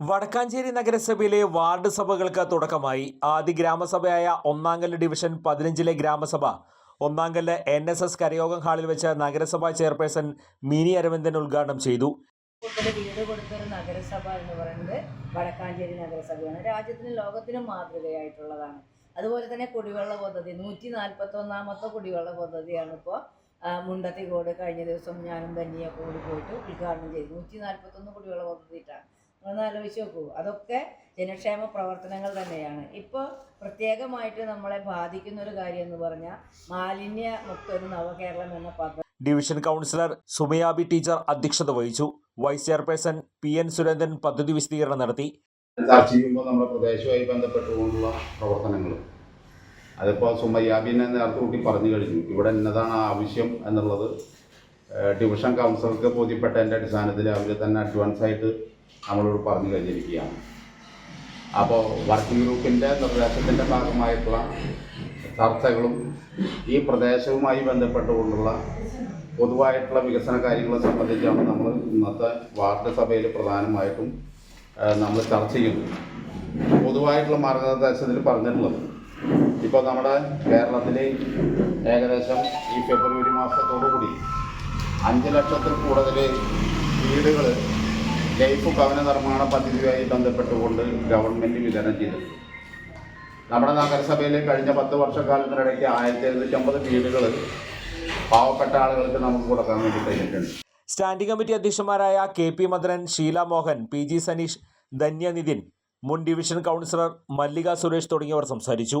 വടക്കാഞ്ചേരി നഗരസഭയിലെ വാർഡ് സഭകൾക്ക് തുടക്കമായി. ആദ്യ ഗ്രാമസഭയായ ഒന്നാങ്കല്ല് ഡിവിഷൻ പതിനഞ്ചിലെ ഗ്രാമസഭ. ഒന്നാങ്കല്ല് എൻ എസ് എസ് കരയോഗം ഹാളിൽ വെച്ച് നഗരസഭാ ചെയർപേഴ്സൺ മിനി അരവിന്ദൻ ഉദ്ഘാടനം ചെയ്തു. വീട് കൊടുത്തൊരു നഗരസഭ എന്ന് പറയുന്നത് വടക്കാഞ്ചേരി നഗരസഭയാണ്. രാജ്യത്തിനും ലോകത്തിനും മാതൃകയായിട്ടുള്ളതാണ്. അതുപോലെ തന്നെ കുടിവെള്ള പദ്ധതി നൂറ്റി നാൽപ്പത്തൊന്നാമത്തെ കുടിവെള്ള പദ്ധതിയാണ് ഇപ്പോൾ മുണ്ടത്തിക്കോട് കഴിഞ്ഞ ദിവസം ഞാനും തന്നെയൊക്കെ കൂടി പോയിട്ട് ഉദ്ഘാടനം ചെയ്തു. നൂറ്റി നാൽപ്പത്തൊന്ന് കുടിവെള്ള പദ്ധതിയിട്ടാണ്. ഒന്ന് ആലോചിച്ച് നോക്കൂ. അതൊക്കെ ജനക്ഷേമ പ്രവർത്തനങ്ങൾ തന്നെയാണ്. ഇപ്പോൾ പ്രത്യേകമായിട്ട് നമ്മളെ ബാധിക്കുന്ന ഒരു കാര്യം എന്ന് പറഞ്ഞാൽ മാലിന്യ മുക്ത ഒരു നവകേരളം എന്ന പദ്ധതി ഡിവിഷൻ കൗൺസിലർ സുമയാബി ടീച്ചർ അധ്യക്ഷത വഹിച്ചു. Vice chairperson P N Surendran പദ്ധതി വിശദീകരണം നടത്തി. ചർച്ച ചെയ്യുമ്പോൾ നമ്മുടെ പ്രദേശവുമായി ബന്ധപ്പെട്ടുകൊണ്ടുള്ള പ്രവർത്തനങ്ങൾ. അതിപ്പോൾ സുമയ്യാബിനെ നേരത്തെ കൂട്ടി പറഞ്ഞു കഴിഞ്ഞു. ഇവിടെ എന്നതാണ് ആവശ്യം എന്നുള്ളത് ഡിവിഷൻ കൗൺസിലർക്ക് ബോധ്യപ്പെട്ടതിന്റെ അടിസ്ഥാനത്തിൽ അവർ തന്നെ അഡ്വാൻസ് ആയിട്ട് നമ്മളോട് പറഞ്ഞു കഴിഞ്ഞിരിക്കുകയാണ്. അപ്പോൾ വർക്കിംഗ് ഗ്രൂപ്പിന്റെ നിർദ്ദേശത്തിന്റെ ഭാഗമായിട്ടുള്ള ചർച്ചകളും ഈ പ്രദേശവുമായി ബന്ധപ്പെട്ടുകൊണ്ടുള്ള പൊതുവായിട്ടുള്ള വികസന കാര്യങ്ങളെ സംബന്ധിച്ചാണ് നമ്മൾ ഇന്നത്തെ വാർഡ് സഭയിൽ പ്രധാനമായിട്ടും നമ്മൾ ചർച്ച ചെയ്യുന്നത്. പൊതുവായിട്ടുള്ള മാർഗനിർദ്ദേശത്തിൽ പറഞ്ഞിട്ടുള്ളത് ഇപ്പോൾ നമ്മുടെ കേരളത്തിൽ ഏകദേശം ഈ ഫെബ്രുവരി മാസത്തോടുകൂടി അഞ്ച് ലക്ഷത്തിൽ കൂടുതൽ വീടുകൾ ലൈഫ് ഭവന നിർമ്മാണ പദ്ധതിയുമായി ബന്ധപ്പെട്ടുകൊണ്ട് ഗവൺമെന്റ് വിതരണം ചെയ്തിട്ടുണ്ട്. നമ്മുടെ നഗരസഭയിൽ കഴിഞ്ഞ പത്ത് വർഷക്കാലത്തിനിടയ്ക്ക് ആയിരത്തി എഴുന്നൂറ്റമ്പത് വീടുകൾ പാവപ്പെട്ട ആളുകൾക്ക് നമുക്ക് കൊടുക്കാൻ വേണ്ടി കഴിഞ്ഞിട്ടുണ്ട്. Standing committee അധ്യക്ഷന്മാരായ K P Madanan Sheela Mohan P G Saneesh Dhanya Nithin മുൻ ഡിവിഷൻ കൗൺസിലർ മല്ലിക സുരേഷ് തുടങ്ങിയവർ സംസാരിച്ചു.